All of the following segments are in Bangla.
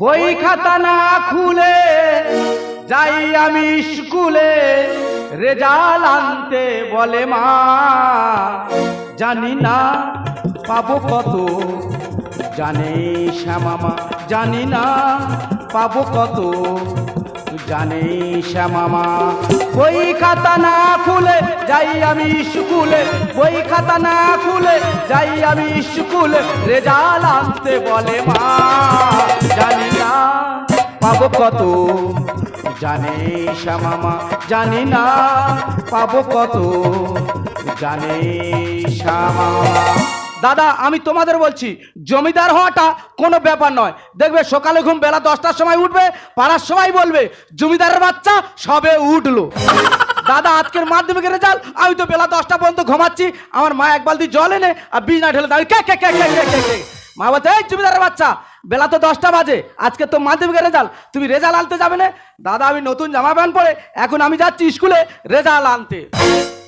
বই খাতা না খুলে যাই আমি স্কুলে রেজাল আনতে বলে মা। জানি না পাবো কত জানে শ্যামামা জানি না পাবো কত। জানে শ্যামামা, বই খাতা না খুলে যাই আমি স্কুলে, বই খাতা না খুলে যাই আমি স্কুলে রেজাল আনতে বলে মা, জানি না পাবো কত, জানে শ্যামামা, জানি না পাবো কত, জানে শ্যামামা। দাদা, আমি তোমাদের বলছি, জমিদার হওয়াটা কোনো ব্যাপার নয়। দেখবে সকালে ঘুম বেলা দশটার সময় উঠবে, পাড়ার সবাই বলবে, জমিদারের বাচ্চা সবে উঠল। দাদা, আজকের মাধ্যমিকের রেজাল্ট আমি তো বেলা দশটা পর্যন্ত ঘুমাচ্ছি, আমার মা এক বালতি জল এনে আর বিছনা ঢেলে দাঁড়িয়ে কে কে কে কে কে কে কে? মা বলছে, এই জমিদারের বাচ্চা, বেলা তো দশটা বাজে, আজকে তো মাধ্যমিকের রেজাল্ট তুমি রেজাল্ট আনতে যাবে না? দাদা, আমি নতুন জামা প্যান্ট পরে, এখন আমি যাচ্ছি স্কুলে রেজাল্ট আনতে।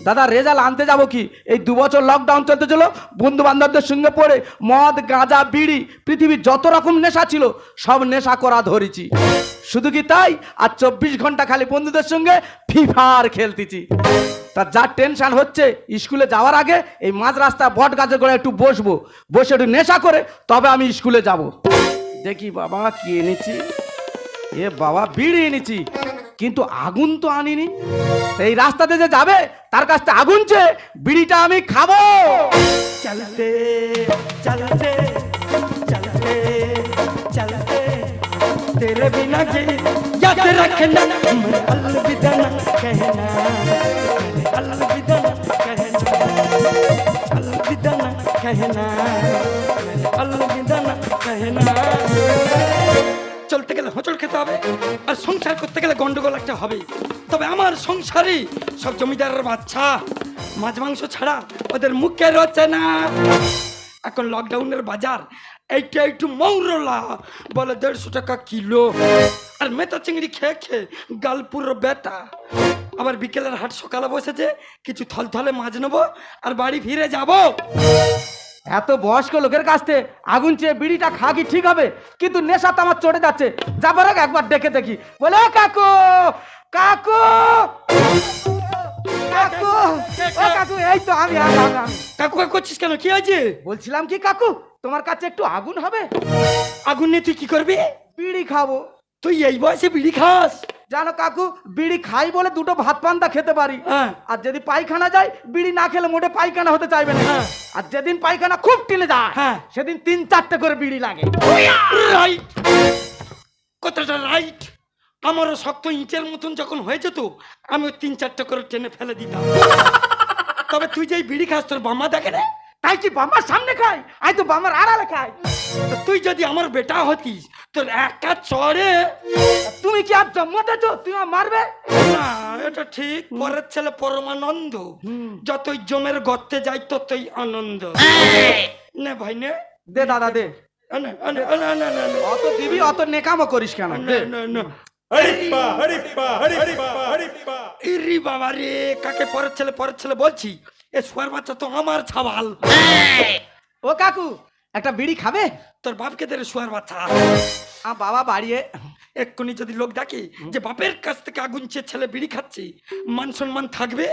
দাদা, রেজাল্ট আনতে যাব কি? এই দু বছর লকডাউন চলতে ছিল বন্ধু বান্ধবদের সঙ্গে পড়ে মদ, গাঁজা, বিড়ি, পৃথিবীর যত রকম নেশা ছিল, সব নেশা করা ধরেছি। শুধু কি তাই? আর চব্বিশ ঘণ্টা খালি বন্ধুদের সঙ্গে ফিফার খেলতেছি। তা যা টেনশন হচ্ছে, স্কুলে যাওয়ার আগে এই মাঝ রাস্তা বট গাছের করে একটু বসবো। বসে একটু নেশা করে, তবে আমি স্কুলে যাব। দেখি বাবা, কি এনেছি? এ বাবা, বিড়ি এনেছি। কিন্তু আগুন তো আনিনি এই রাস্তাতে যে যাবে তার কাছ থেকে আগুন চেয়ে বিড়িটা আমি খাবো চলতে চলতে চলতে চলতে তেরে বিনা যে याद रखना मैं अलविदा न कहना अलविदा न कहना अलविदा न कहना अलविदा न कहना চলতে গেলে হোঁচট খেতে হবে, আর সংসার করতে গেলে গন্ডগোল একটা হবে তবে আমার সংসারে সব জমিদারের বাচ্চা। মাছ মাংস ছাড়া ওদের মুখে রচ্ছে না। এখন লকডাউনের বাজার, এইটা একটু মৌরলা। বলে দেড়শো টাকা কিলো। আর মেথা চিংড়ি খেয়ে খেয়ে গালপুর বেটা। আবার বিকেলের হাট সকালে বসেছে, কিছু থলথলে মাছ নেব, আর বাড়ি ফিরে যাব। এত বয়স্ক লোকের কাছ থেকে আগুন চেয়ে বিড়িটা খা কি ঠিক হবে? কিন্তু নেশা তো আমার চড়ে যাচ্ছে। যাবার আগে একবার ডেকে দেখি। বলে কাকু কাকু কাকু ও কাকু এই তো আমি আমি, আমি, আমি। কাকু কাকু করছিস কেন? কি আছে বলছিলাম কি কাকু তোমার কাছে একটু আগুন হবে? আগুন নিয়ে তুই কি করবি? বিড়ি খাব। তুই এই বয়সে বিড়ি খাস? জানো কাকু বিড়ি খাই বলে দুটো ভাত পান্তা খেতে পারি। হ্যাঁ। আর যদি পায়খানা যায় বিড়ি না খেলে মোটে পায়খানা হতে চাইবে না। হ্যাঁ। আর যেদিন পায়খানা খুব টেনে যায় হ্যাঁ। সেদিন তিন চারটে করে বিড়ি লাগে। রাইট কথাটা রাইট আমারও শক্ত ইঁচের মতন যখন হয়ে যেত আমি ওই তিন চারটে করে টেনে ফেলে দিতাম। তবে তুই যে বিড়ি খাস তোর বাম্মা দেখে রে তাই কি বাবার সামনে খাই আই তো বাবার আড়ালে খাই তো তুই যদি আমার বেটা হতিস তোর একা চড়ে তুমি কি আর জন্মতেছ তুমি আমার মারবে? না এটা ঠিক। পরের ছেলে পরমানন্দ। যতই জমের গর্তে যাই ততই আনন্দ। নে ভাই নে। দে দাদা দে। অত দিবি অত নেকামো করিস কেন? বাবা রে কাকে পরের ছেলে পরের ছেলে বলছি? এ শুয়ার বাচ্চা তো আমার ছাবাল ও কাকু একটা বিড়ি খাবে? তোর বাপকে দে রে বাচ্চা। আ বাবা বাড়িয়ে। এক্ষুনি যদি লোক ডাকে যে বাপের কাছ থেকে আগুন চেয়ে ছেলে বিড়ি খাচ্ছে মান সম্মান থাকবে?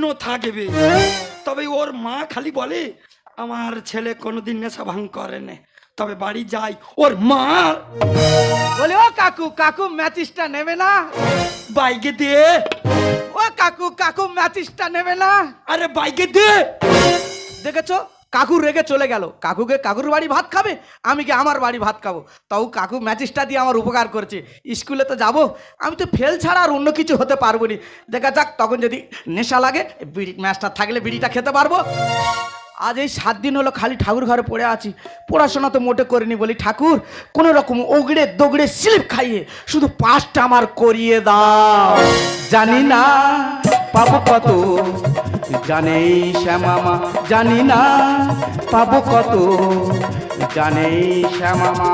নো থাকবে। তবে ওর মা খালি বলে আমার ছেলে কোনোদিন নেশা ভাঙ করে না। তবে বাড়ি যাই ওর মা বলে ও কাকু কাকু ম্যাচিসটা নেবে না? বাইকে দে। ও কাকু কাকু ম্যাচিসটা নেবে না। আরে বাইকে দে। দেখেছ? কাকু রেগে চলে গেল। কাকুকে কাকুর বাড়ি ভাত খাবে? আমি কি আমার বাড়ি ভাত খাব? তাও কাকু ম্যাচিসটা দিয়ে আমার উপকার করছে। স্কুলে তো যাব। আমি তো ফেল ছাড়া আর অন্য কিছু হতে পারব না। দেখা যাক তখন যদি নেশা লাগে বিড়ি ম্যাচটা থাকলে বিড়িটা খেতে পারব। আজ এই সাত দিন হলো খালি ঠাকুর ঘরে পড়ে আছি। পড়াশোনা তো মোটে করিনি বলি। ঠাকুর, কোনো রকম ওগড়ে দোগড়ে স্লিপ খাইয়ে শুধু পাঁচটা আমার করিয়ে দাও। জানি না পাবো কত, জানে শ্যামামা। জানি না পাবো কত, জানে শ্যামামা।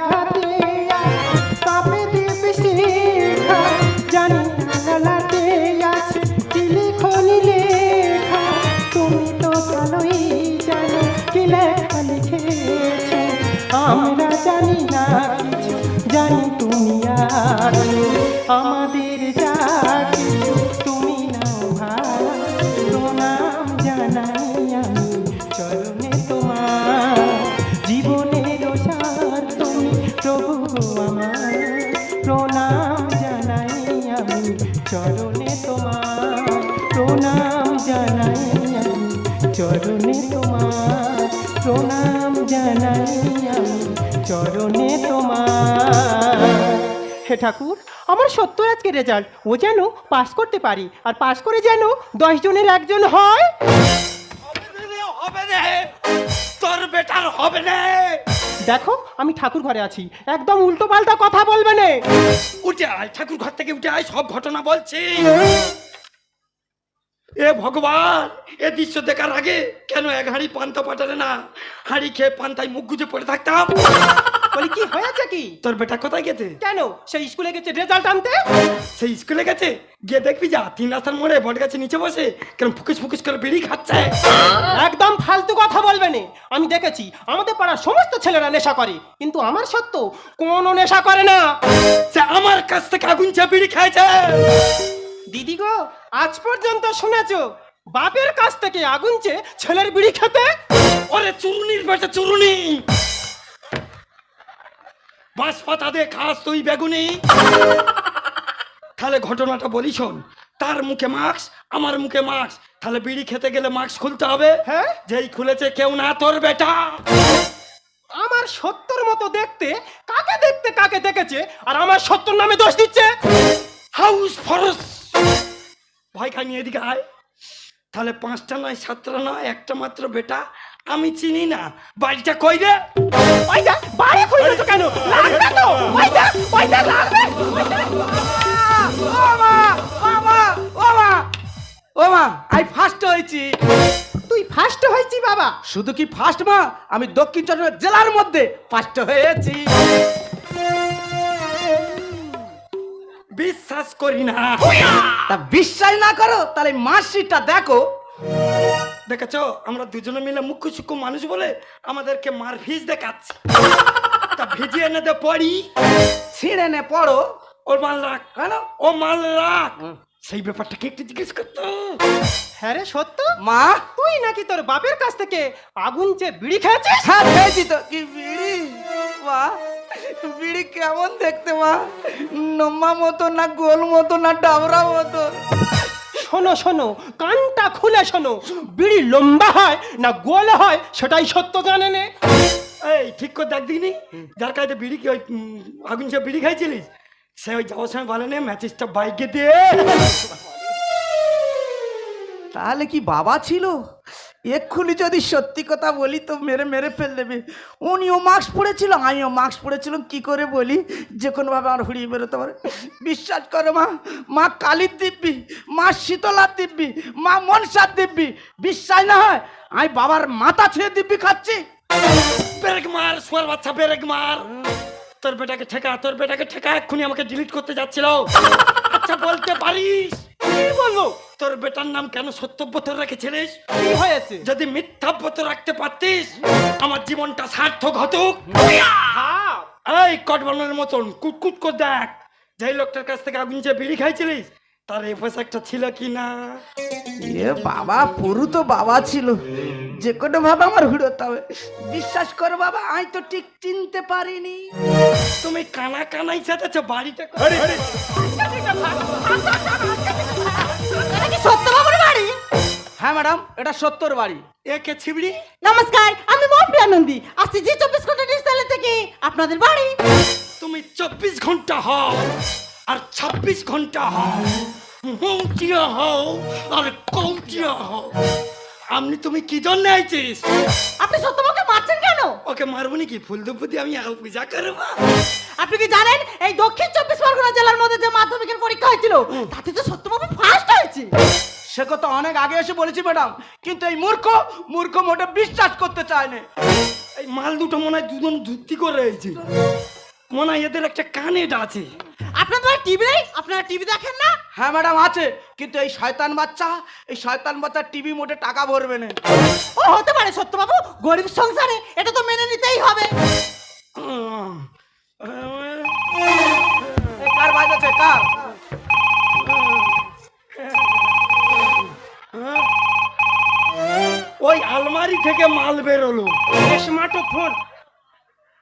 রাধা চরণে তোমার প্রণাম জানাই আমি চরণে তোমার। হে ঠাকুর আমার সত্তর আজকে রেজাল্ট ও যেন পাশ করতে পারি আর পাশ করে যেন দশ জনের একজন হয়। হবে রে, হবে রে তোর বেটার হবে না। দেখো আমি ঠাকুর ঘরে আছি একদম উল্টো পাল্টা কথা বলবে না। উঠে আয় ঠাকুর ঘর থেকে উঠে আয় সব ঘটনা বলছি। এ ভগবান এ দৃশ্য দেখার আগে কেন এক হাঁড়ি পান্তা পাঠালে না? হাঁড়ি খেয়ে পান্তায় মুখ গুজে পড়ে থাকতাম। বলি কি হয়েছে কি? তোর বেটা কোথায় গেছে? কেন? সেই স্কুলে গেছে রেজাল্ট আনতে? সেই স্কুলে গেছে? গিয়ে দেখবি যা তিন রাস্তার মোড়ে বট গাছে নিচে বসে কেন ফুকুস ফুকুস করে বিড়ি খাচ্ছে। একদম ফালতু কথা বলবে না। আমি দেখেছি আমাদের পাড়ার সমস্ত ছেলেরা নেশা করে। কিন্তু আমার সত্য কোনো নেশা করে না। সে আমার কাছ থেকে আগুন চেয়ে বিড়ি খাইছে। দিদি গো আজ পর্যন্ত শুনেছো? বাপের কাছ থেকে আগুন চেয়ে ছেলের বিড়ি খেতে? ওরে চুরুনির বেটা চুরুনি! বাঁশ পাতা দিয়ে খাস তুই বেগুনি! তাহলে ঘটনাটা বলি শোন তার মুখে মাস্ক আমার মুখে মাস্ক। তাহলে বিড়ি খেতে গেলে মাস্ক খুলতে হবে। হ্যাঁ? যেই খুলেছে কেউ না তোর বেটা! আমার সত্যর মতো দেখতে কাকে দেখতে কাকে দেখেছে আর আমার সত্যর নামে দোষ দিচ্ছে? হাউস ফরস! ভয় খানি এদিকে আয় তাহলে পাঁচটা নয় সাতটা নয় একটা মাত্র বেটা আমি চিনি না। বাড়িটা কই রে? কেন? লাগবে তো। ওই যা লাগবে ও মা ও মা ও মা ও মা আমি ফার্স্ট হয়েছি। তুই ফার্স্ট হয়েছি বাবা। শুধু কি ফার্স্ট মা? আমি দক্ষিণ চন্দ্রপুর জেলার মধ্যে ফার্স্ট হয়েছি। বিশ্বাস করি না। তা বিশ্বাস না করো তাহলে মার্কশিটটা দেখো। দেখেছ আমরা দুজনে মিলে মুখ্য সূক্ষ্ম মানুষ বলে আমাদেরকে মার ভিজ দেখাচ্ছে। তা ভিজিয়ে এনে দে পড়ি। ছিঁড়ে নে পড়ো। ওর মাল রাখ কেন? ও মাল রাখ সেই ব্যাপারটাকে একটু জিজ্ঞেস করতো? হ্যাঁ রে সত্য? মা? তুই নাকি তোর বাপের কাছ থেকে আগুন চেয়ে বিড়ি খেয়েছিস? হ্যাঁ খেয়েছি তো। কি বিড়ি? মা বিড়ি কেমন দেখতে মা? নম্মা মতো না গোল মতো না ডাবরা মতো? শোনো শোনো কানটা খুলে শোনো। বিড়ি লম্বা হয় না গোল হয় সেটাই সত্য জানে নে। এই ঠিক করে দেখ দিনি যার কাছে বিড়ি কি ওই আগুন সে বিড়ি খাইছিলিস? সে ওই যাওয়ার সময় বলে নে ম্যাচেসটা বাইকে দিয়ে তাহলে কি বাবা ছিল? এক্ষুনি যদি সত্যি কথা বলি তো মেরে মেরে ফেল দেবে। উনিও মাস্ক পড়েছিল আমিও মাস্ক পরেছিলাম, কি করে বলি? যে কোনোভাবে আমার হুড়িয়ে বেরোতে পারে। বিশ্বাস করো মা মা কালীর দিব্যি, মা শীতলার দিব্যি, মা মনসার দিব্যি। বিশ্বাস না হয়, আমি বাবার মাথা ছুঁয়ে দিব্যি খাচ্ছি। ব্রেক মার সোয়ার বাচ্চা ব্রেক মার। তোর বেটাকে ঠেকা তোর বেটাকে ঠেকা এক্ষুনি আমাকে ডিলিট করতে যাচ্ছিল। আচ্ছা বলতে পারিস? কি বলব? তোর বেটার নাম কেন সত্যব্রত রেখেছিলিস? কি হয়েছে? যদি মিথ্যাব্রত রাখতে পারতিস আমার জীবনটা সার্থক হতো হ্যাঁ এই কটবানের মতন কুটকুট করে দেখ যেই লোকটার কাছ থেকে আগুন যে বিড়ি খাইছিলিস তার এই পোশাকটা ছিল কি না এ বাবা পুরু তো বাবা ছিল। যে কোনো ভাবে আমার হুড়োতে হবে। বিশ্বাস করো বাবা আমি তো ঠিক চিনতে পারিনি। তুমি কানা কানাই সাথেছ বাড়িটা কো- সত্যবাবুর বাড়ি হ্যাঁ ম্যাডাম এটা সত্তর বাড়ি। একে ছিবড়ি? নমস্কার আমি মৌপ্রিয়া নন্দী। আসছি জি চব্বিশ ঘণ্টা ডিজিটালে থেকে আপনাদের বাড়ি। তুমি চব্বিশ ঘণ্টা হও আর ছাব্বিশ ঘণ্টা হও। মৌটিয়া হও আর কৌটিয়া হও। আমনি তুমি কি জন্য আইছিস? আপনি সত্যবাবুকে মারছেন কেন? ওকে মারবনি নাকি? ফুল দুপুদি আমি আগে পূজা করব। আপনি কি জানেন এই দক্ষিণ চব্বিশ পরগনা জেলার মধ্যে যে মাধ্যমিকের পরীক্ষা হয়েছিল তাতে তো সত্যবাবু ফার্স্ট হয়েছে। সে কথা অনেক আগে এসে বলেছি ম্যাডাম। কিন্তু এই মূর্খ মূর্খ মোটে বিশ্বাস করতে চায় না। এই মাল দুটো মনে হয় দুজন ধুতি করে রয়েছে মনে হয় এদের একটা কানেট আছে। আপনাদের বাড়ি টিভি নেই? আপনারা টিভি দেখেন না? হ্যাঁ ম্যাডাম আছে। কিন্তু এই শয়তান বাচ্চা এই শয়তান বাচ্চা টিভি মোটে টাকা ভরবে না। ও হতে পারে সত্যবাবু গরিব সংসারে এটা তো মেনে নিতেই হবে। কার বাজাচ্ছে কার? ওই আলমারি থেকে মাল বেরোলো। Smartphone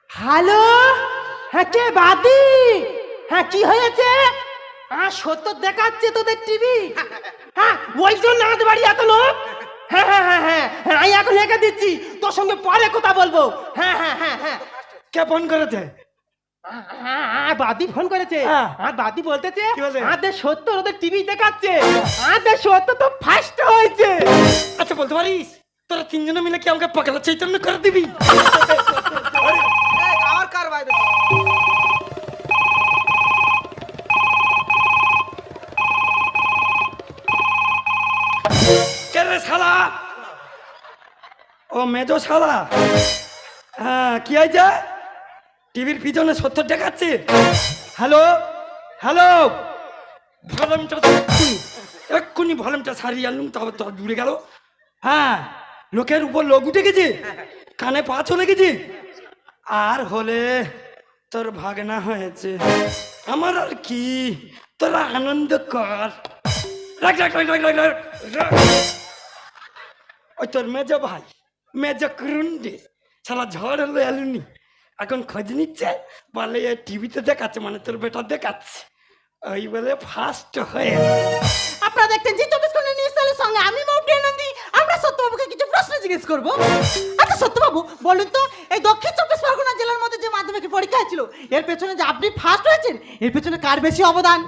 hello? হ্যাঁ কে বাদি? হ্যাঁ কি হয়েছে? হ্যাঁ সত্য দেখাচ্ছে তোদের টিভি হ্যাঁ ওই জন্য আমাদের বাড়ি এত লোক? হ্যাঁ হ্যাঁ হ্যাঁ হ্যাঁ হ্যাঁ আমি এখন রেখে দিচ্ছি তোর সঙ্গে পরে কথা বলব। হ্যাঁ হ্যাঁ হ্যাঁ হ্যাঁ। কে ফোন করেছে? হ্যাঁ, হ্যাঁ, বাদি ফোন করেছে। হ্যাঁ। আর বাদি বলতেছে? আমাদের সত্য ওদের টিভি দেখাচ্ছে। আমাদের সত্য তো ফার্স্ট হয়েছে। আচ্ছা বলতে পারিস? তোরা তিনজনে মিলে কি আমাকে পাগলা চৈতন্য করে দিবি? ও মেজো শালা হ্যাঁ কি হয়েছে? টিভির পিছনে সত্তর দেখাচ্ছে। হ্যালো? হ্যালো? ভলমটা এক্ষুনি ভলিউমটা সারিয়ে আনলুম তবে তো জুড়ে গেল। হ্যাঁ লোকের উপর লোক উঠে গেছে। কানে পা চলে গেছে। আর হলে তোর ভাগনা হয়েছে। আমার আর কি? তোরা আনন্দ কর। রাখ রাখ রাখ রাখ রাখ রাখ। ওই তোর মেজ ভাই মেজ ক্রুন্ডে সালা ঝড় হলো এলুনি। এখন খোঁজ নিচ্ছে বলে এ টিভিতে দেখাচ্ছে মানে তোর বেটা দেখাচ্ছে। ওই বলে ফার্স্ট হয়ে। আপনারা দেখতেন জি চব্বিশ ঘণ্টা নিউজ চ্যানেলের সঙ্গে আমি মৌপ্রিয়া নন্দী আমরা সত্যবাবুকে কিছু প্রশ্ন জিজ্ঞেস করব। আচ্ছা সত্যবাবু বলুন তো এই দক্ষিণ চব্বিশ পরগনা জেলার মধ্যে যে মাধ্যমিকের পরীক্ষা হয়েছিল এর পেছনে যে আপনি ফার্স্ট হয়েছেন এর পেছনে কার বেশি অবদান?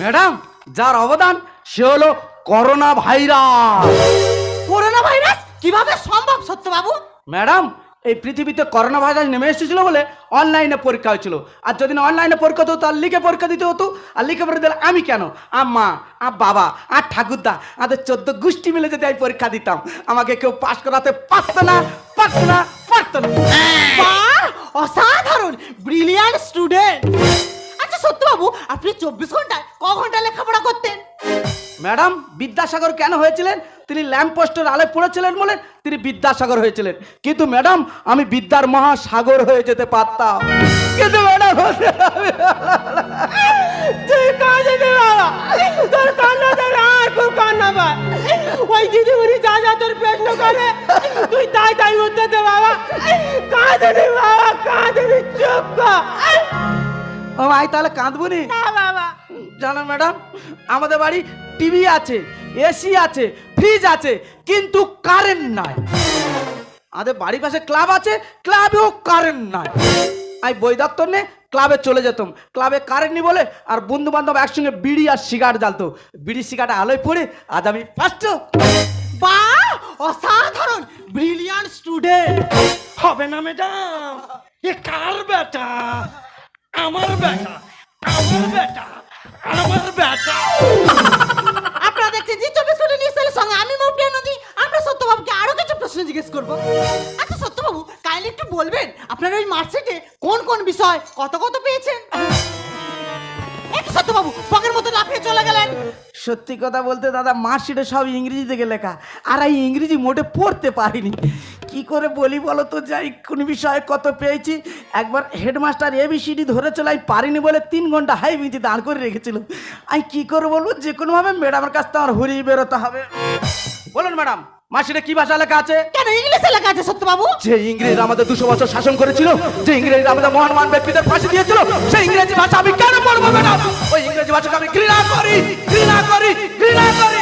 ম্যাডাম যার অবদান সে হলো করোনা ভাইরাস। করোনা ভাইরাস কীভাবে সম্ভব সত্যবাবু? ম্যাডাম এই পৃথিবীতে করোনা ভাইরাস নেমে এসেছিল বলে অনলাইনে পরীক্ষা হয়েছিল। আর যদি না অনলাইনে পরীক্ষা হতো তার লিখে পরীক্ষা দিতে হতো। আর লিখে পরীক্ষা দিলে আমি কেন? আর মা আর বাবা আর ঠাকুরদা আমাদের চোদ্দ গোষ্ঠী মিলে যদি আমি পরীক্ষা দিতাম আমাকে কেউ পাস করাতে পারতো না পারতো না পারতো না। অসাধারণ ব্রিলিয়ান্ট স্টুডেন্ট আচ্ছা সত্যবাবু আপনি চব্বিশ ঘন্টায় ক ঘণ্টা লেখাপড়া করতেন? ম্যাডাম বিদ্যাসাগর কেন হয়েছিলেন? তিনি ল্যাম্প পোস্টের আলে পড়েছিলেন বলে তিনি বিদ্যাসাগর হয়েছিলেন। কিন্তু ম্যাডাম আমি বিদ্যার মহাসাগর হয়ে যেতে পারতাম। কিন্তু ম্যাডাম তোর আর খুব কান্না পায়। ওই দিদিমণি যা যা তোর প্রশ্ন করে তুই তাই তাই উত্তর দে বাবা। কাঁদে বাবা কাঁদে দে চুপ কর। ও ভাই তাহলে কাঁদবুনি না? বাবা। জানেন ম্যাডাম আমাদের বাড়ি টিভি আছে, এসি আছে, ফ্রিজ আছে, কিন্তু কারেন্ট নাই। আমাদের বাড়ির পাশে ক্লাব আছে, ক্লাবেও কারেন্ট নাই। আমি বই দপ্তর নে ক্লাবে চলে যেতাম। ক্লাবে কারেন্ট নেই বলে আর বন্ধু বান্ধব একসঙ্গে বিড়ি আর সিগারেট জ্বালতো। বিড়ি সিগারেট আলোয় পড়ে আজ আমি ফার্স্ট বাহ অসাধারণ! ব্রিলিয়ান্ট স্টুডেন্ট হবে না ম্যাডাম এ কার বেটা? আমার বেটা আমার বেটা আমার বেটা। দেখছেন জি চব্বিশ ঘণ্টা নিউজ চ্যানেলের সঙ্গে আমি মৌপ্রিয়া নদী, আমরা সত্যবাবুকে আরও কিছু প্রশ্ন জিজ্ঞেস করব। আচ্ছা সত্যবাবু কাইন্ডলি একটু বলবেন, আপনার ওই মার্কশিটে কোন কোন বিষয় কত কত পেয়েছেন? সত্যবাবু মতো লাফিয়ে চলে গেলেন। সত্যি কথা বলতে দাদা, মার্কশিটে সব ইংরেজি থেকে লেখা, আর এই ইংরেজি মোটে পড়তে পারিনি। কি করে বলি বলো তো, যাই কোন বিষয়ে কত পেয়েছি। একবার হেডমাস্টার এবিসিডি ধরেছিল, আমি পারিনি বলে তিন ঘণ্টা হাই বিচি দাঁড় করে রেখেছিল। আমি কি করে বলব, যে কোনোভাবে ম্যাডামের কাছ থেকে আমার হরিয়ে বেরোতে হবে। বলুন ম্যাডাম। মার্কশিটে কি ভাষা লেখা আছে? কেন ইংলিশে লেখা আছে সত্যবাবু? যে ইংরেজরা আমাদের দুশো বছর শাসন করেছিল যে ইংরেজরা আমাদের মহান মহান ব্যক্তিদের ফাঁসি দিয়েছিল সেই ইংরেজি ভাষা আমি কেন পড়ব ম্যাডাম ওই ইংরেজি ভাষাকে আমি ঘৃণা করি ঘৃণা করি ঘৃণা করি।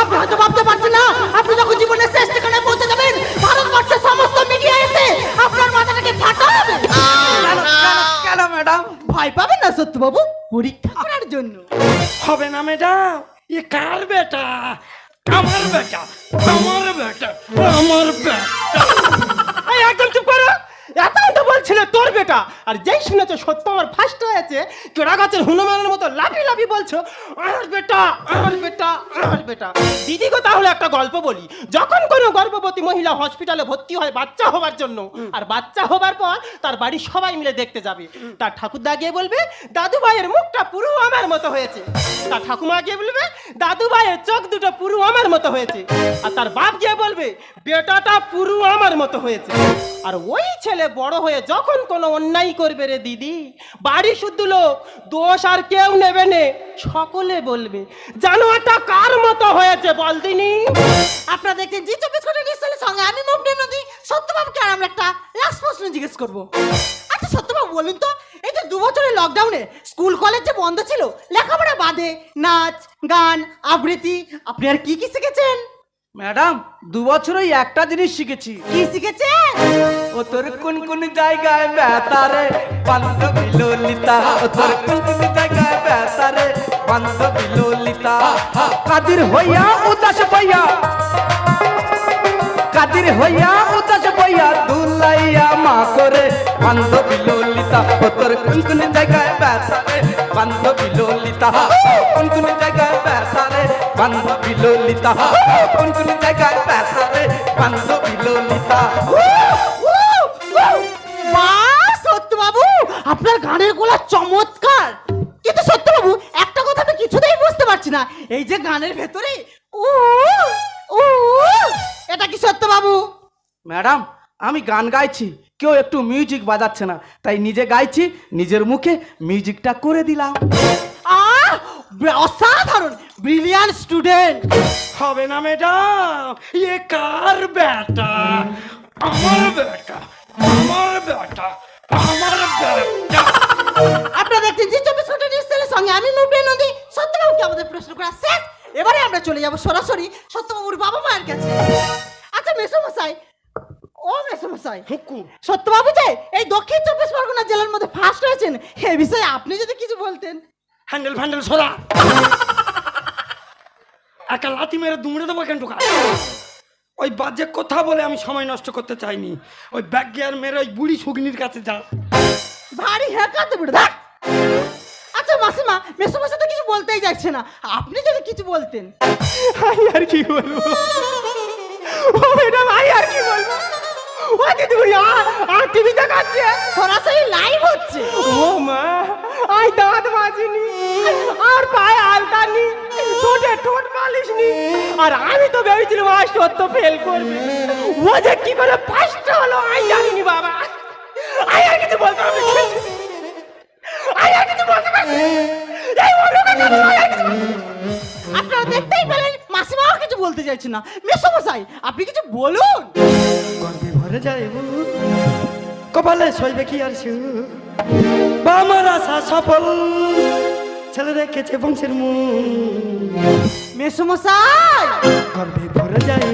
আপনি হয়তো ভাবতে পারছেন না আপনি যখন জীবনের শেষ ঠিকানায় পৌঁছে যাবেন ভারতবর্ষের সমস্ত মিডিয়া এসে আপনার মাথাটাকে ফাটা হবে কেন ম্যাডাম? ভয় পাবেন না সত্যবাবু পরীক্ষা করার জন্য। হবে না ম্যাডাম। এ কার বেটা? আমার বেটা আমার বেটা আমার বেটা। একদম চুপ করো। এতক্ষণ তো বলছিল তোর বেটা। আর যেই শুনেছো সত্য আমার ফার্স্ট হয়েছে চোরা গাছের হনুমানের মতো লাফি লাফি বলছো আমার বেটা আমার বেটা আমার বেটা। দিদি গো তাহলে একটা গল্প বলি। যখন কোনো গর্ভবতী মহিলা হসপিটালে ভর্তি হয় বাচ্চা হবার জন্য, আর বাচ্চা হবার পর তার বাড়ি সবাই মিলে দেখতে যাবে। তার ঠাকুরদা গিয়ে বলবে, দাদু ভাইয়ের মুখটা পুরো আমার মতো হয়েছে। তার ঠাকুমা গিয়ে বলবে, দাদু ভাইয়ের চোখ দুটো পুরো আমার মতো হয়েছে। আর তার বাপ গিয়ে বলবে, বেটাটা পুরো আমার মতো হয়েছে। আর ওই ছেলে বড় হয়ে যখন কোনো অন্যায় করবে রে দিদি, বাড়ি শুদ্ধ লোক, দোষ আর কেউ নেবে নে, সকলে বলবে জানোয়ারটা কার মতো হয়েছে বল দিনি? আপনারা দেখছেন জি চব্বিশ ঘণ্টা নিউজ সঙ্গে আমি মুভি নদী সত্যবাবুকে আর আমরা একটা লাস্ট প্রশ্ন জিজ্ঞেস করব। আচ্ছা সত্যবাবু, বলুন তো, এই যে দু বছরের লকডাউনে স্কুল কলেজ যে বন্ধ ছিল, লেখাপড়া বাদে নাচ, গান, আবৃত্তি, আপনি আর কি কি শিখেছেন? ম্যাডাম দু বছরই একটা জিনিস শিখেছি। কি শিখেছেন ও তোর কোন কোন জায়গায় বেতারে বান্ধবী ললিতা ও তোর কোন কোন জায়গায় বেতারে বান্ধবী ললিতা কাদির হইয়া উদাস বইয়া। কাদির হইয়া উদাস বইয়া দুলাইয়া মা করে। বান্ধবী ললিতা ও তোর কোন কোন জায়গায় বেতারে বান্ধবী ললিতা কোন কোন জায়গায় বেতারে বান্ধবী ললিতা। কোন কোন জায়গায় বেতারে বান্ধবী ললিতা। মা সত্যবাবু আপনার গানের গোলা চমৎকার। কিন্তু সত্যবাবু একটা কথা আমি কিছুতেই বুঝতে পারছি না। এই যে গানের ভেতরে উ উ এটা কি সত্যবাবু? ম্যাডাম আমি গান গাইছি কেউ একটু মিউজিক বাজাচ্ছে না। তাই নিজে গাইছি নিজের মুখে মিউজিকটা করে দিলাম। অসাধারণ ব্রিলিয়ান স্টুডেন্ট হবে না ম্যাডাম এ কার বেটা আমার বেটা আমার বেটা আমার বেটা আপনারা দেখছেন জি চব্বিশ ঘণ্টা নিউজ চ্যানেলের সঙ্গে আমি মুভি নদী সত্যবাবুকে আমাদের প্রশ্ন করা শেষ। এবারে আমরা চলে যাব সরাসরি সত্যবাবুর বাবা মায়ের কাছে। আচ্ছা মেসোমশাই। ও মেসোমশাই হুকু। সত্যবাবু যে এই দক্ষিণ চব্বিশ পরগনা জেলার মধ্যে ফার্স্ট হয়েছেন এ বিষয়ে আপনি যদি কিছু বলতেন। হ্যান্ডেল ফ্যান্ডেল সরা। একটা লাথি মেরে দুমড়ে দেবো কেন ঢোকা? ওই বাজে কথা বলে আমি সময় নষ্ট করতে চাইনি। ওই ব্যাগ গিয়ার মেরে ওই বুড়ি সুগনির কাছে যা। ভারী হ্যাঁ কাঁদতে দেখ। আচ্ছা মাসিমা মেসোমশাই তো কিছু বলতেই যাচ্ছে না। আপনি যদি কিছু বলতেন। আমি আর কি বলব? ও ম্যাডাম আমি আর কি বলব? ও দিদি আর টিভি দেখাচ্ছে? সরাসরি লাইভ হচ্ছে। ও মা আই দাঁত মাজিনি আর পায়ে আলতা নি ঠোঁটে ঠোঁট মালিশ নি আর আমি তো ভেবেছিলাম আজ সত্য ফেল করবে। ও যে কি করে ফার্স্ট হলো আই জানিনি বাবা। আই আর কিছু বলতে পারবি আই আর কিছু বলতে পারবি এই ওর কাছে আই আর কিছু বলতে- আপনারা দেখতেই পেলেন কিছু বলতে চাইছে না। মেসোমশাই আপনি কিছু বলুন। গর্বে ভরে যায় কপালে সইবে কি আর সু আমার আশা সফল ছেলে রেখেছে বংশের মুখ। মেসোমশাই গর্বে ভরে যায়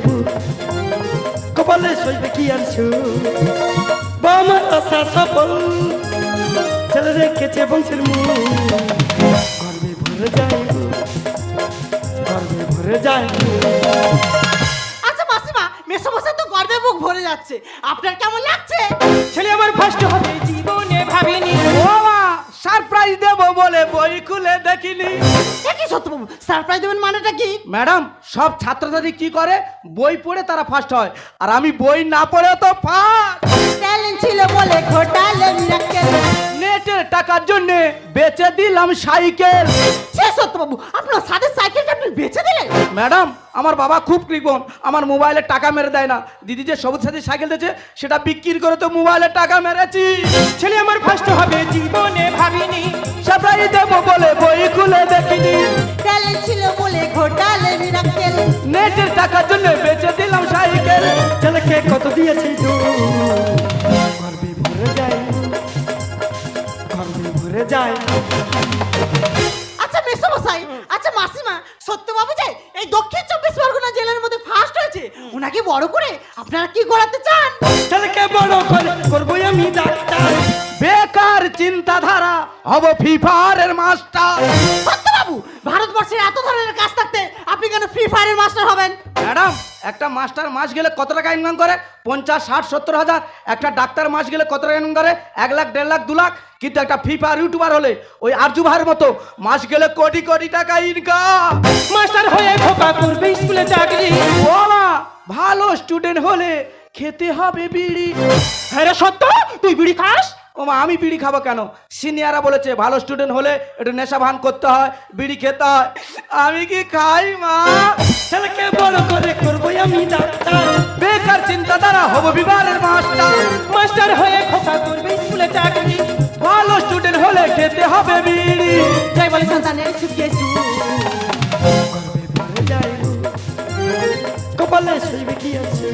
কপালে সইবে কি আর সু আমার আশা সফল ছেলে রেখেছে বংশের মুখ। গর্বে ভরে ভরে যায়। আচ্ছা মাসিমা মেসোমশাই তো গর্বে মুখ ভরে যাচ্ছে। আপনার কেমন লাগছে? ছেলে আমার ফার্স্ট হবে জীবনে ভাবিনি। ও মা সারপ্রাইজ দেবো বলে বই খুলে দেখিনি। কি সত্যবাবু সারপ্রাইজ দেবেন মানেটা কি? ম্যাডাম সব ছাত্রছাত্রী কি করে? বই পড়ে তারা ফার্স্ট হয়। আর আমি বই না পড়ে তো ফার্স্ট ট্যালেন্ট ছিল বলে ঘোটালে মিরাক্কেল নেটের টাকার জন্য বেচে দিলাম সাইকেল। সে সত্যবাবু আপনার সাথে সাইকেলটা আপনি বেচে দিলেন? ম্যাডাম আমার বাবা খুব কৃপণ আমার মোবাইলে টাকা মেরে দেয় না। দিদি যে সবুজ সাথী সাইকেল দিয়েছে সেটা বিক্রি করে তো মোবাইলে টাকা মেরেছি। ছেলে আমার ফার্স্ট হবে জীবনে ভাবিনি। সারপ্রাইজ দেবো বলে বই খুলে দেখিনি। ট্যালেন্ট ছিল বলে ঘোটালে মিরাক্কেল নেটের টাকার জন্য বেঁচে দিলাম সাইকেল। ছেলেকে কত দিয়েছি গর্বে ভরে যায় গর্বে ভরে যায়। আচ্ছা মেসোমশাই আচ্ছা মাসিমা সত্যবাবু যে এই দক্ষিণ চব্বিশ পরগনা জেলার মধ্যে ওনাকে বড় করে আপনারা কি করাতে চান? ছেলেকে বড় করে করব আমি ডাক্তার। বেকার চিন্তাধারা হব ফিফারের মাস্টার সত্যবাবু ভারতবর্ষের এত ধরনের কাজ থাকতে আপনি কেন ফ্রি ফায়ারের মাস্টার হবেন? ম্যাডাম একটা মাস্টার মাস গেলে কত টাকা ইনকাম করে? পঞ্চাশ ষাট সত্তর হাজার। একটা ডাক্তার মাস গেলে কত টাকা ইনকাম করে? এক লাখ দেড় লাখ দু লাখ। কিন্তু একটা ফ্রি ফায়ার ইউটিউবার হলে ওই আরজু মতো মাস গেলে কোটি কোটি টাকা ইনকাম মাস্টার হয়ে খোকা করবে স্কুলে চাকরি। ও মা ভালো স্টুডেন্ট হলে খেতে হবে বিড়ি। হ্যাঁ রে সত্য তুই বিড়ি খাস? ও মা আমি বিড়ি খাব কেন? সিনিয়ররা বলেছে ভালো স্টুডেন্ট হলে একটু নেশা ভান করতে হয় বিড়ি খেতে হয়। আমি কি খাই মা? ছেলেকে বড় করে করব আমি ডাক্তার। বেকার চিন্তা দ্বারা হব বিবাহের মাস্টার। মাস্টার হয়ে খোঁচা করবে স্কুলে চাকরি। ভালো স্টুডেন্ট হলে খেতে হবে বিড়ি জয় বলে সন্তানের সুখ কপালে শুইবে কি আছে।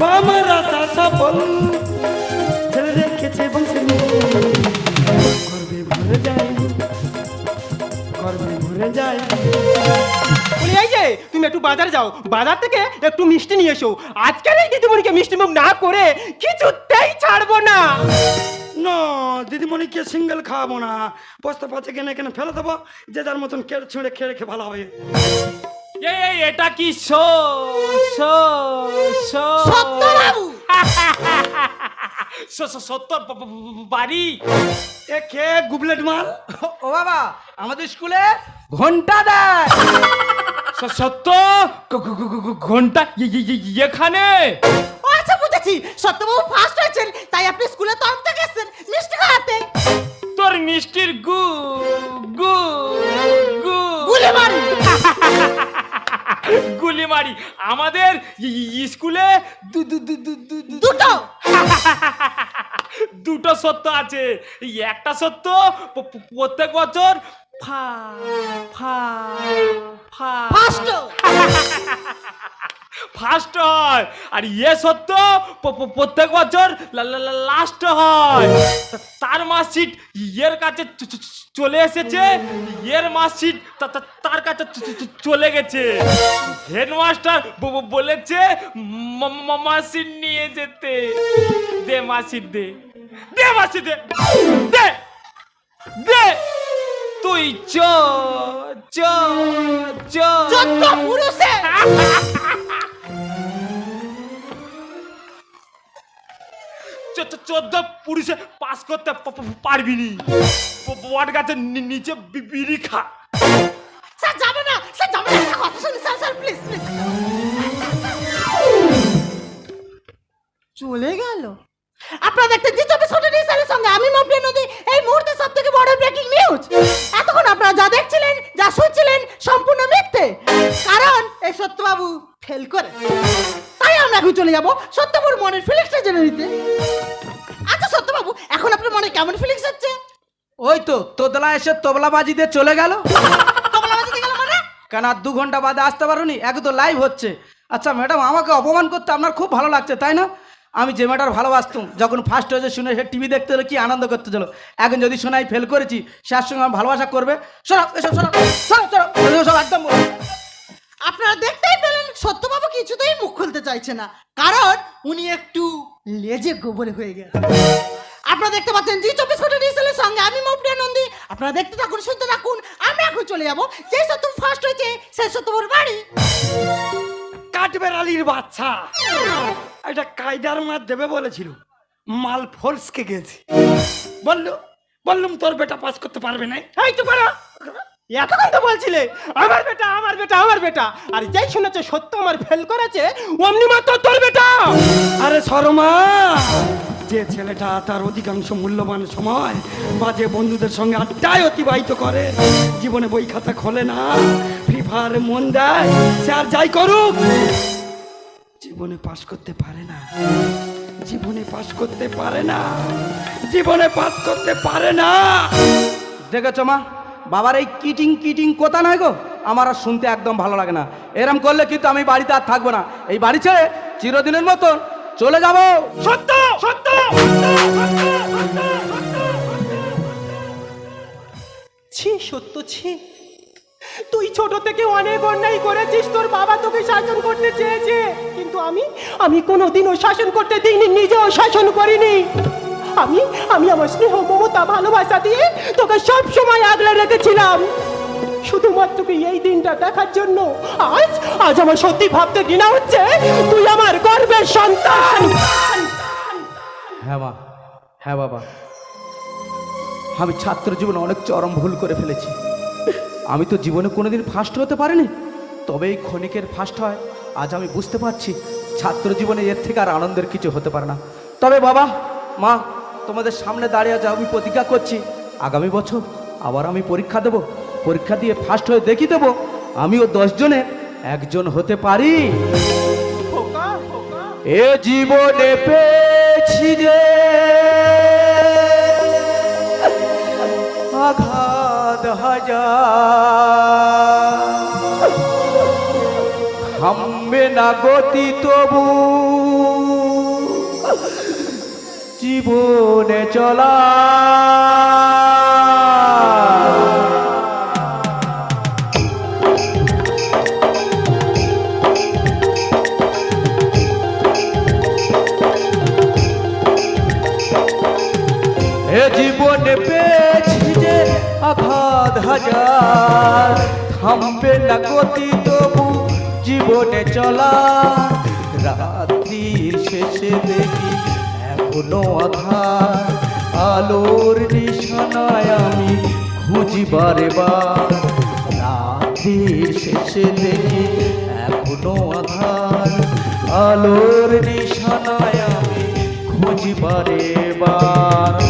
বামার আশা সফল। ছেলে রেখেছে বংশের গর্বে ভরে যায় গর্বে ভরে যায় বলি এই যে তুমি একটু বাজারে যাও। বাজার থেকে একটু মিষ্টি নিয়ে এসো। আজকের এই দিদিমণিকে মিষ্টি মুখ না করে কিছুতেই ছাড়বো না। না দিদিমণিকে সিঙ্গেল খাওয়াবো না। বস্তা পাচ্ছে কেনে কেনে ফেলে দেবো যে যার মতন কেড়ে ছুঁড়ে খেয়ে রেখে ভালো হবে। এই এই এটা কি শো শো শো? সত্যবাবু! সত্তর বাড়ি। এ খেয়ে গুবলেট মাল? ও বাবা আমাদের স্কুলে ঘণ্টা দেয়। সত্য? ঘণ্টা? এখানে? আচ্ছা বুঝেছি। সত্যবাবু ফার্স্ট হয়েছেন তাই আপনি স্কুলে তরফ থেকে এসেছেন মিষ্টি খাওয়াতে। তোর মিষ্টির গু গু গু। গুলি মারি গুলি মারি আমাদের স্কুলে দু দু দু দু দু দু- দুটো। দুটো সত্য আছে। একটা সত্য প্রত্যেক বছর ফা ফা ফা ফার্স্ট ফার্স্ট হয় আর ইয়ে সত্য প্রত্যেক বছর লাস্ট হয়। তার মার্কশিট ইয়ের কাছে চলে এসেছে ইয়ের মার্কশিট তার কাছে চলে গেছে। হেডমাস্টার বলেছে মার্কশিট নিয়ে যেতে। দে মার্কশিট দে। দে মার্কশিট দে। দে। দে। তুই চ চ চ। চোদ্দ পুরুষে। চোদ্দ পুরুষে পাস করতে পারবি নি বট গাছের নিচে বিড়ি খা। স্যার যাবে না। স্যার যাবে না। কথা শুনি স্যার স্যার প্লিজ প্লিজ। চলে গেল। আপনারা দেখতে জি চব্বিশ ঘণ্টা নিউজ সঙ্গে আমি মফিয়া নদী। এই মুহূর্তে সব থেকে বড় ব্রেকিং নিউজ এতক্ষণ আপনারা যা দেখছিলেন যা শুনছিলেন সম্পূর্ণ মিথ্যে। কারণ এই সত্যবাবু ফেল করে। তাই আমরা এখন চলে যাব সত্যবাবুর মনের ফিলিংসটা জেনে নিতে। আচ্ছা সত্যবাবু এখন আপনার মনে কেমন ফিলিংস হচ্ছে? ওই তো তোতলা এসে তবলা বাজি দিয়ে চলে গেল। তবলা বাজাতে গেল মানে? কেন আর দু ঘণ্টা বাদে আসতে পারোনি? এক তো লাইভ হচ্ছে। আচ্ছা ম্যাডাম আমাকে অপমান করতে আপনার খুব ভালো লাগছে তাই না? আমি যে ম্যাটার ভালোবাসতাম, যখন ফার্স্ট হয়েছে, শুনে সে টিভি দেখতে হলে, কি আনন্দ করতে চলো এখন যদি শোনাই ফেল করেছি, সে আর সঙ্গে আমার ভালোবাসা করবে? এসব। আপনারা দেখতেই পেলেন, সত্যবাবু কিছুতেই মুখ খুলতে চাইছে না। কারণ উনি একটু লেজে গোবরে হয়ে গেছে। আপনারা দেখতে পাচ্ছেন, জি চব্বিশ ঘণ্টা ডিজিটালের সঙ্গে আমি মৌপ্রিয়া নন্দী আপনারা দেখতে থাকুন, শুনতে থাকুন। আমরা এখন চলে যাব, যে সত্য ফার্স্ট হয়েছে সেই সত্যবর বাড়ি। কাঠবেড়ালির বাচ্চা। এটা কায়দার মার দেবে বলেছিল মাল ফোর্সকে গেছে। বলল বললুম তোর বেটা পাস করতে পারবে না এই তো পারো এতক্ষণ তো বলছিলে আমার বেটা আমার বেটা আমার বেটা। আর যাই শুনেছে সত্য আমার ফেল করেছে অমনি মাত্র তোর বেটা। আরে শর্মা! যে ছেলেটা তার অধিকাংশ মূল্যবান সময় বাজে বন্ধুদের সঙ্গে আড্ডায় অতিবাহিত করে, জীবনে বই খাতা খোলে না, ফ্রি ফায়ারে মন দেয়, সে আর যাই করুক। জীবনে পাশ করতে পারে না, জীবনে পাশ করতে পারে না, জীবনে পাস করতে পারে না। দেখেছ মা, বাবার এই কিটিং কিটিং কথা নয় গো, আমার আর শুনতে একদম ভালো লাগে না। এরম করলে কিন্তু আমি বাড়িতে আর থাকব না। এই বাড়ি ছেড়ে চিরদিনের মতন চলে যাব। সত্য সত্য ছি সত্য ছি। তুই ছোট থেকে অনেক অন্যায় করেছিস তোর বাবা তোকে শাসন করতে চেয়েছে। কিন্তু আমি আমি কোনোদিনও শাসন করতে দিইনি নিজেও শাসন করিনি। আমি আমি আমার স্নেহ মমতা ভালোবাসা দিয়ে তোকে সব সময় আগলে রেখেছিলাম। শুধুমাত্র কি এই দিনটা দেখার জন্য আজ আজ আমার সত্যি ভাবতে ঘৃণা হচ্ছে। তুই আমার গর্বের সন্তান। হ্যাঁ মা হ্যাঁ বাবা। আমি ছাত্র জীবনে অনেক চরম ভুল করে ফেলেছি। আমি তো জীবনে কোনোদিন ফার্স্ট হতে পারিনি। তবে এই ক্ষণিকের ফার্স্ট হয়, আজ আমি বুঝতে পারছি ছাত্র জীবনে এর থেকে আর আনন্দের কিছু হতে পারে না। তবে বাবা, মা, তোমাদের সামনে দাঁড়িয়ে আছে আমি প্রতিজ্ঞা করছি, আগামী বছর আবার আমি পরীক্ষা দেব। পরীক্ষা দিয়ে ফার্স্ট হয়ে দেখি দেবো। আমিও দশজনের একজন হতে পারি। এ জীবনে পেয়েছি যে আঘাত হাজার। থামবে না গতি তবু। জীবনে চলা। না গতি তবু জীবনে চলা। রাত্রির শেষে দেখি এখনও আধার। আলোর নিশানায় আমি খুঁজি বারে রাত্রির শেষে দেখি এখনও আধার। আলোর নিশানায় আমি খুঁজি বার